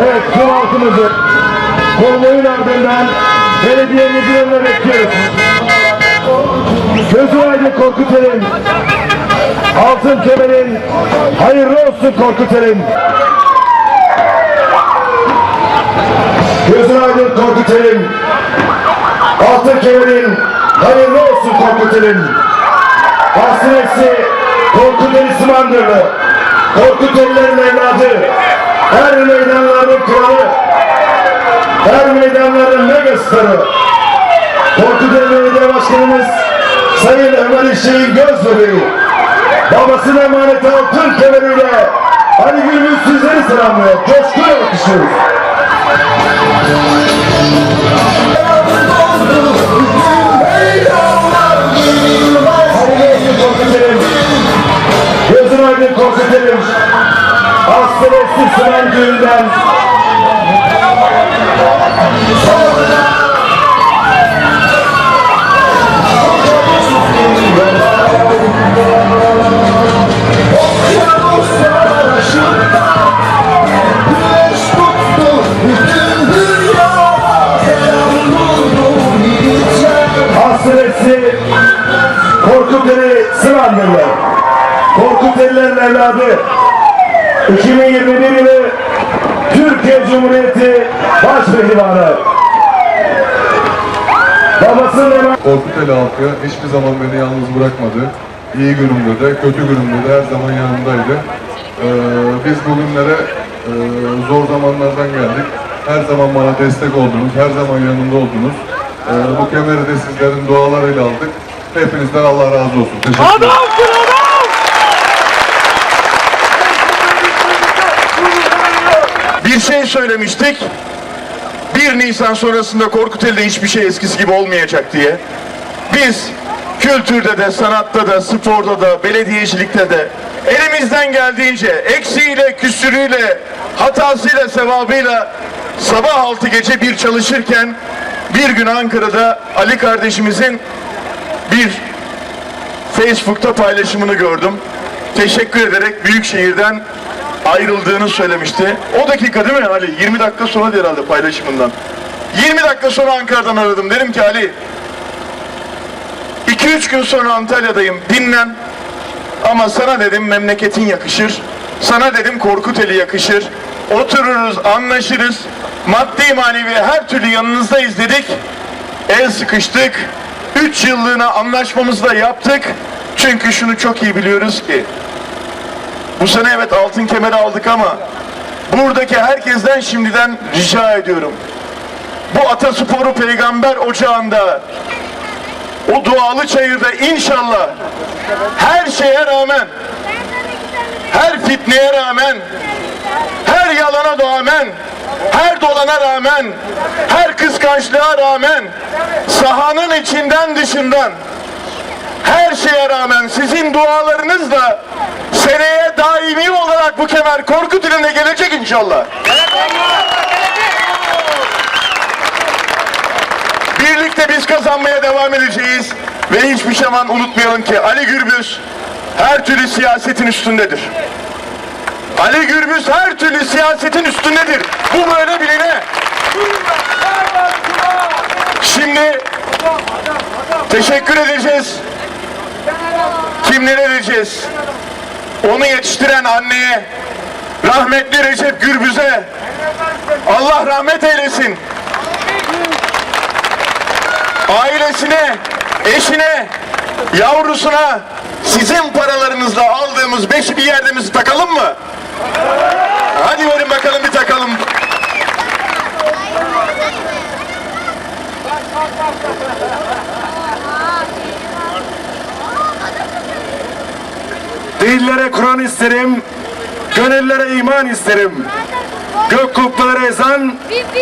Evet, tüm halkımızı konvoyun ardından belediye müdürlerine bekliyoruz. Gözü aydın Korkut Erim. Altın kemerin, hayırlı olsun Korkut Erim. Gözün aydın Korkut Erim. Altın kemerin, hayırlı olsun Korkutel'in. Hasresi Korkutel İsmandırlı, Korkutelilerin evladı, her meydanların kralı, her meydanların megastarı, Korkuteli Belediye Başkanımız Sayın Ömer İşçi'nin göz bebeği, babasına emanet altın kemeriyle Ali Gülbüz sizleri selamlıyor. Coşkuyla bakışıyoruz. Hasreti Korkuteli Sıvandırlı. Korkutelilerin evladı 2021 yılı Başpehlivanı. Babasının emanet Korkuteli halkı hiçbir zaman beni yalnız bırakmadı. İyi günümde de, kötü günümde de her zaman yanımdaydı. Ee, biz bugünlere e, zor zamanlardan geldik. Her zaman bana destek oldunuz, her zaman yanımda oldunuz. Ee, bu kemeri de sizlerin dualarıyla aldık. Hepinizden Allah razı olsun. Teşekkür ederim. Bir şey söylemiştik. 1 Nisan sonrasında Korkuteli'de hiçbir şey eskisi gibi olmayacak diye. Biz kültürde de, sanatta da, sporda da, belediyecilikte de elimizden geldiğince eksiğiyle, küsürüyle, hatasıyla, sevabıyla sabah altı gece bir çalışırken bir gün Ankara'da Ali kardeşimizin bir Facebook'ta paylaşımını gördüm. Teşekkür ederek Büyükşehir'den ayrıldığını söylemişti. O dakika değil mi Ali? 20 dakika sonra herhalde paylaşımından. 20 dakika sonra Ankara'dan aradım. Dedim ki Ali 2-3 gün sonra Antalya'dayım. Dinlen. Ama sana dedim memleketin yakışır. Sana dedim Korkuteli yakışır. Otururuz, anlaşırız. Maddi manevi her türlü yanınızdayız dedik. El sıkıştık. 3 yıllığına anlaşmamızı da yaptık. Çünkü şunu çok iyi biliyoruz ki bu sene evet altın kemeri aldık ama buradaki herkesten şimdiden rica ediyorum. Bu Atasporu Peygamber Ocağı'nda o dualı çayırda inşallah her şeye rağmen her fitneye rağmen her yalana rağmen her dolana rağmen her kıskançlığa rağmen sahanın içinden dışından her şeye rağmen sizin dualarınızla seneye daimi olarak bu kemer Korkut iline gelecek inşallah. Birlikte biz kazanmaya devam edeceğiz ve hiçbir zaman unutmayalım ki Ali Gürbüz her türlü siyasetin üstündedir. Ali Gürbüz her türlü siyasetin üstündedir. Bu böyle biline. Şimdi teşekkür edeceğiz. Kimlere edeceğiz? Onu yetiştiren anneye, rahmetli Recep Gürbüz'e Allah rahmet eylesin. Ailesine, eşine, yavrusuna sizin paralarınızla aldığımız beşi bir yerdemizi takalım mı? Hadi verin bakalım bir takalım. Dillere Kur'an isterim, gönüllere iman isterim. Gök kubbeleri ezan,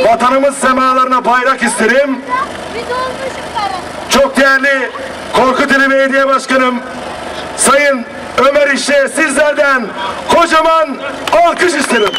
vatanımız semalarına bayrak isterim. Çok değerli Korkuteli Belediye Başkanım, Sayın Ömer İşçi sizlerden kocaman alkış isterim.